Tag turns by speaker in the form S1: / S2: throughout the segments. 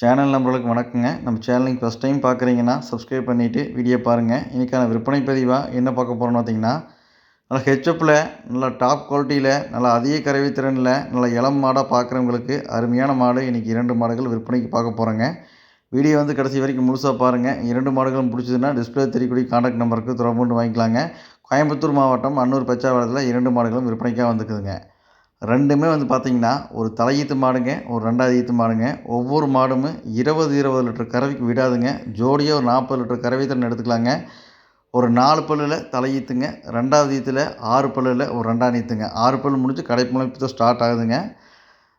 S1: Channel நம்பர்களுக்கு வணக்கங்க. நம்ம சேனலுக்கு ஃபஸ்ட் டைம் பார்க்குறீங்கன்னா சப்ஸ்கிரைப் பண்ணிவிட்டு வீடியோ பாருங்கள் இன்றைக்கான விற்பனை பதிவாக என்ன பார்க்க போகிறோம்னு பார்த்தீங்கன்னா நல்லா ஹெச்எப்பில் நல்லா டாப் குவாலிட்டியில் நல்லா அதிக கரைவித்திறனில் நல்லா இளம் மாடாக பார்க்குறவங்களுக்கு அருமையான மாடு. இன்றைக்கி இரண்டு மாடுகள் விற்பனைக்கு பார்க்க போகிறோங்க வீடியோ வந்து கடைசி வரைக்கும் முழுசாக பாருங்கள் இரண்டு மாடுகளும் பிடிச்சதுன்னா டிஸ்பிளே தெரியக்கூடிய காண்டாக்ட் நம்பருக்கு தொடர்பு வாங்கிக்கலாங்க. கோயம்புத்தூர் மாவட்டம் அன்னூர் பச்சாவளத்தில் இரண்டு மாடுகளும் விற்பனைக்காக வந்துக்குதுங்க ரெண்டுமே வந்து பார்த்திங்கன்னா ஒரு தலையீத்து மாடுங்க ஒரு ரெண்டாவது ஈத்து மாடுங்க. ஒவ்வொரு மாடும் இருபது இருபது லிட்டர் கறவைக்கு விடாதுங்க. ஜோடியாக ஒரு நாற்பது லிட்டர் கறவை தண்ணி எடுத்துக்கலாங்க. ஒரு நாலு பல்லில் தலையீத்துங்க ரெண்டாவது ஈத்தில் ஆறு பல்லில் ஒரு ரெண்டாம் ஈத்துங்க. ஆறு பல் முடிஞ்சு கடைப்பிழைப்பு தான் ஸ்டார்ட் ஆகுதுங்க.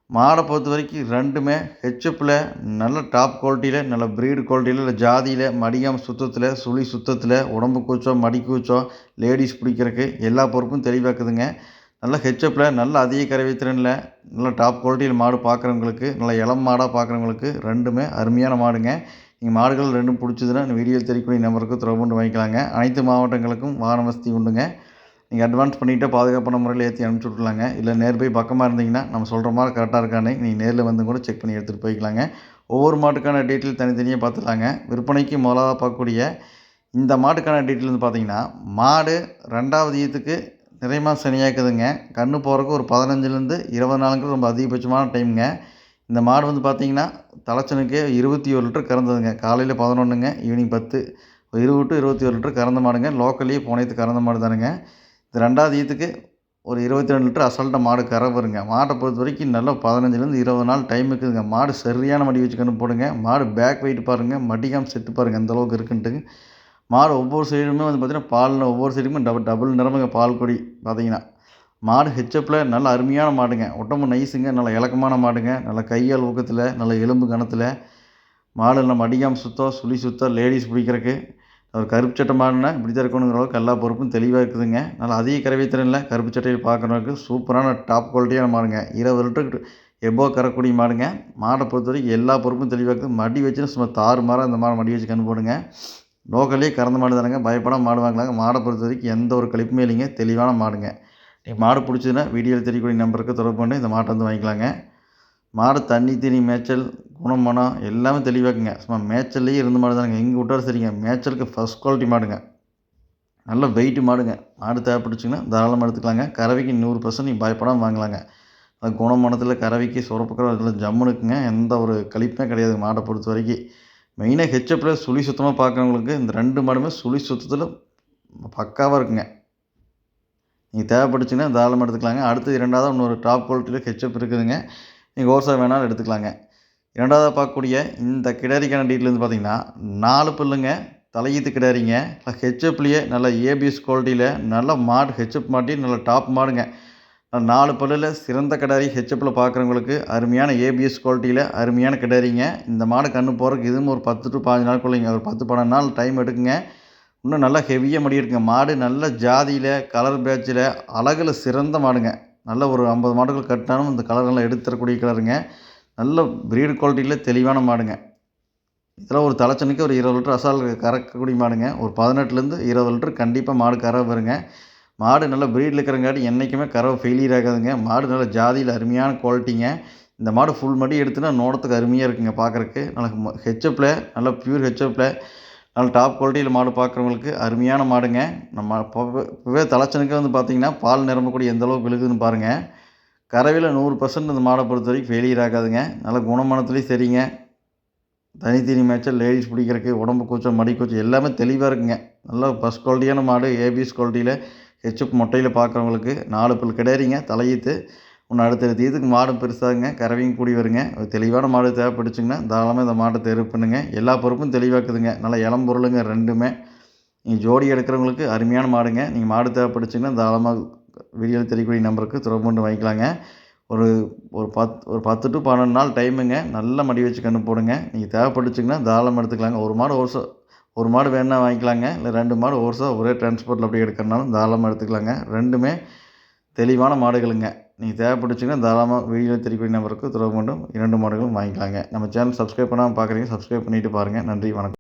S1: மாடை பொறுத்த வரைக்கும் ரெண்டுமே ஹெச்எப்பில் நல்ல டாப் குவாலிட்டியில் நல்ல ப்ரீடு குவாலிட்டியில் இல்லை ஜாதியில் மடியாம் சுத்தத்தில் சுழி சுத்தத்தில் உடம்பு கூச்சோ மடி கூச்சோ லேடிஸ் பிடிக்கிறதுக்கு எல்லா பொறுப்பும் தெளிவாக்குதுங்க. நல்ல ஹெச்எப்பில் நல்ல அதிக கறவை திறனில் நல்ல டாப் குவாலிட்டியில் மாடு பார்க்குறவங்களுக்கு நல்ல இளம் மாடாக பார்க்குறவங்களுக்கு ரெண்டுமே அருமையான மாடுங்க. நீங்கள் மாடுகள் ரெண்டும் பிடிச்சதுன்னா இந்த வீடியோ தெரியக்கூடிய நம்பருக்கு தொடர்பு வாங்கிக்கலாங்க. அனைத்து மாவட்டங்களுக்கும் வாகன வசதி உண்டுங்க. நீங்கள் அட்வான்ஸ் பண்ணிவிட்டு பாதுகாப்பான முறையில் ஏற்றி அனுப்பிச்சி விட்லாங்க இல்லை நேர் போய் பக்கமாக இருந்தீங்கன்னா நம்ம சொல்கிற மாதிரி கரெக்டாக இருக்கானே நீங்கள் நேரில் வந்து கூட செக் பண்ணி எடுத்துகிட்டு போய்க்கலாங்க. ஒவ்வொரு மாட்டுக்கான டீட்டெயில் தனித்தனியாக பார்த்துலாங்க விற்பனைக்கு முதலாக பார்க்கக்கூடிய இந்த மாட்டுக்கான டீட்டெயில் வந்து பார்த்தீங்கன்னா மாடு ரெண்டாவது ஈத்துக்கு நிறையமாக சனியாக்குதுங்க கன்று போகிறக்கு ஒரு பதினஞ்சுலேருந்து இருபது நாளுங்கிறது ரொம்ப அதிகபட்சமான டைமுங்க. இந்த மாடு வந்து பார்த்திங்கன்னா தலைச்சனுக்கு இருபத்தி ஒரு லிட்டர் கறந்ததுங்க. காலையில் பதினொன்றுங்க ஈவினிங் பத்து. இருபது டு இருபத்தி ஒரு லிட்டர் கறந்த மாடுங்க. லோக்கல்லேயே போனத்து கறந்த மாடு தானுங்க. இது ரெண்டாவது ஈத்துக்கு ஒரு இருபத்தி ரெண்டு லிட்டர் அசல்ட்டாக மாடு கரை வருங்க மாட்டை பொறுத்த வரைக்கும் நல்லா பதினஞ்சுலேருந்து இருபது நாள் டைம் இருக்குதுங்க. மாடு சரியான மடி வச்சு கன்று போடுங்க. மாடு பேக் வெயிட் பாருங்கள் மடிக்காமல் செட்டு பாருங்கள் அந்தளவுக்கு இருக்குன்ட்டுங்க. மாடு ஒவ்வொரு சைடுமே வந்து பார்த்திங்கன்னா பாலில் ஒவ்வொரு சைடுமே டபுள் டபுள் நிறமுங்க பால் கொடி பார்த்தீங்கன்னா. மாடு ஹெச்எப்பில் நல்ல அருமையான மாடுங்க. உடம்பு நைஸுங்க நல்ல இலக்கமான மாடுங்க. நல்ல கையால் ஊக்கத்தில் நல்ல எலும்பு கணத்தில். மாடு நம்ம அடிக்காமல் சுத்தம் சுழி சுத்தம் லேடிஸ் பிடிக்கிறதுக்கு ஒரு கருப்பு சட்டை மாடுனா இப்படி தான் இருக்கணுங்கிற அளவுக்கு எல்லா பொறுப்பும் தெளிவாக இருக்குதுங்க. நல்லா அதிக இல்லை கருப்பு சட்டையில் பார்க்குறவங்களுக்கு சூப்பரான டாப் குவாலிட்டியான மாடுங்க. இருபது லிட்டருக்கு எபோ கறக்கூடிய மாடுங்க. மாடை பொறுத்த வரைக்கும் எல்லா பொறுப்பும் தெளிவாக இருக்குது. மடி வச்சுன்னு சும்மா தாறு மாறாக அந்த மாடு மடி வச்சு கண்டு போடுங்க. லோக்கல்லே கறந்த மாடு தானுங்க பயப்படாமல் மாடு வாங்கலாங்க மாடை பொறுத்த வரைக்கும் எந்த ஒரு கழிப்புமே இல்லைங்க. தெளிவான மாடுங்க. நீங்கள் மாடு பிடிச்சதுன்னா வீடியோவில் தெரியக்கூடிய நம்பருக்கு தொடர்பு பண்ணி இந்த மாட்டை வந்து வாங்கிக்கலாங்க. மாடு தண்ணி தீனி மேய்ச்சல் குணம் மனம் எல்லாமே தெளிவாக்குங்க. சும்மா மேய்ச்சல்லையே இருந்த மாடு தானுங்க எங்கே விட்டாலும் சரிங்க. மேய்ச்சலுக்கு ஃபஸ்ட் குவாலிட்டி மாடுங்க. நல்ல வெயிட்டு மாடுங்க. மாடு தேவைப்பட்டுச்சுங்கன்னா தாராளமாக எடுத்துக்கலாங்க. கறவைக்கு நூறு பர்சன்ட் நீங்கள் பயப்படாமல் வாங்கலாங்க. அது குணமனத்தில் கறவைக்கு சுரப்புக்கிற அதில் ஜம்முனுக்குங்க. எந்த ஒரு கழிப்புமே கிடையாது மாடை பொறுத்த வரைக்கும். மெயினாக ஹெச்எப்பில் சுழி சுத்தமாக பார்க்குறவங்களுக்கு இந்த ரெண்டு மாடுமே சுழி சுத்தத்தில் பக்காவாக இருக்குங்க. நீங்கள் தேவைப்பட்டுச்சுன்னா தாராளமாக எடுத்துக்கலாங்க. அடுத்து இரண்டாவது இன்னொரு டாப் குவாலிட்டியில் ஹெச்எப் இருக்குதுங்க. நீங்கள் ஓர்சா வேணாலும் எடுத்துக்கலாங்க. இரண்டாவதாக பார்க்கக்கூடிய இந்த கிடாரிக்கான டீட்டில் வந்து பார்த்திங்கன்னா நாலு பில்லுங்க தலையீத்து கிடாரிங்க. ஹெச்எப்லேயே நல்ல ஏபிஎஸ் குவாலிட்டியில் நல்ல மாடு ஹெச்எப் மாட்டி நல்ல டாப் மாடுங்க. நாலு பல்லில் சிறந்த கிடாரி ஹெச்எப்பில் பார்க்குறவங்களுக்கு அருமையான ஏபிஎஸ் குவாலிட்டியில் அருமையான கிடாரிங்க. இந்த மாடு கன்று போகிறதுக்கு இதுவும் ஒரு பத்து டு பாஞ்சு நாளுக்குள்ளேங்க ஒரு பத்து பன்னெண்டு நாள் டைம் எடுக்குங்க. இன்னும் நல்லா ஹெவியாக மடி இருக்குங்க. மாடு நல்ல ஜாதியில் கலர் பேட்சில் அழகில் சிறந்த மாடுங்க. நல்ல ஒரு ஐம்பது மாடுகள் கட்டினாலும் இந்த கலரெல்லாம் எடுத்துறக்கூடிய கலருங்க நல்ல ப்ரீடு குவாலிட்டியில் தெளிவான மாடுங்க. இதெல்லாம் ஒரு தலைச்சனுக்கு ஒரு இருபது லிட்டர் அசால் கறக்கக்கூடிய மாடுங்க. ஒரு பதினெட்டுலேருந்து இருபது லிட்டர் கண்டிப்பாக மாடு கற வருங்க. மாடு நல்ல ப்ரீடில் இருக்கிறங்காட்டி என்றைக்குமே கறவை ஃபெயிலியர் ஆகாதுங்க. மாடு நல்ல ஜாதியில் அருமையான குவாலிட்டிங்க இந்த மாடு ஃபுல் மடி எடுத்துனா நோடத்துக்கு அருமையாக இருக்குங்க பார்க்குறக்கு நல்ல ஹெச்எப்பில் நல்ல ப்யூர் ஹெச்எப்பில் நல்ல டாப் குவாலிட்டியில் மாடு பார்க்குறவங்களுக்கு அருமையான மாடுங்க. நம்ம இப்போவே தலைச்சனுக்கு வந்து பார்த்திங்கன்னா பால் நிரம்பக்கூடிய எந்த அளவுக்கு விழுகுதுன்னு பாருங்கள் கறவையில் நூறு பர்சன்ட் இந்த மாடை பொறுத்த வரைக்கும் ஃபெயிலியர் ஆகாதுங்க. நல்ல குணமானத்துலேயும் சரிங்க. தனித்தனி மேட்சல் லேடிஸ் பிடிக்கிறதுக்கு உடம்பு கூச்சம் மடி கூச்சம் எல்லாமே தெளிவாக இருக்குங்க. நல்லா ஃபஸ்ட் குவாலிட்டியான மாடு ஏபிஎஸ் குவாலிட்டியில் ஹெச்எப் மொட்டையில் பார்க்குறவங்களுக்கு நாலு பல் கிடையாதுங்க தலையீத்து. ஒன்று அடுத்தடுத்த இதுக்கு மாடும் பெருசாகுங்க கறவையும் கூடி வருங்க. தெளிவான மாடு தேவைப்படுச்சுங்கன்னா தாராளமாக இந்த மாட்டை தேர்வு பண்ணுங்க. எல்லா பொறுப்பும் தெளிவாக்குதுங்க. நல்லா இளம் பொருளுங்க ரெண்டுமே. நீங்கள் ஜோடி எடுக்கிறவங்களுக்கு அருமையான மாடுங்க. நீங்கள் மாடு தேவைப்படுச்சுங்கன்னா தாராளமாக வீடியோவில் தெரியக்கூடிய நம்பருக்கு தொடர்பு கொண்டு வாங்கிக்கலாங்க. ஒரு ஒரு பத் ஒரு பத்து டு பன்னெண்டு நாள் டைமுங்க நல்ல மடி வச்சு கன்று போடுங்க. நீங்கள் தேவைப்பட்டுச்சுங்கன்னா தாராளமாக எடுத்துக்கலாங்க. ஒரு மாடு ஒரு ஒரு மாடு வேணால் வாங்கிக்கலாங்க. இல்லை ரெண்டு மாடு ஓர்ஸாக ஒரே டிரான்ஸ்போர்ட்டில் அப்படியே எடுக்கிறனாலும் தாராளமாக எடுத்துக்கலாங்க. ரெண்டுமே தெளிவான மாடுகளுங்க. நீங்கள் தேவைப்பட்டுச்சிங்கன்னா தாராளமாக வீடியோ தெரியக்கூடிய நம்பருக்கு தொடர்பு கொண்டும் இரண்டு மாடுகளும் வாங்கிக்கலாங்க. நம்ம சேனல் சப்ஸ்கிரைப் பண்ணாமல் பார்க்குறீங்க சப்ஸ்கிரைப் பண்ணிவிட்டு பாருங்கள் நன்றி வணக்கம்.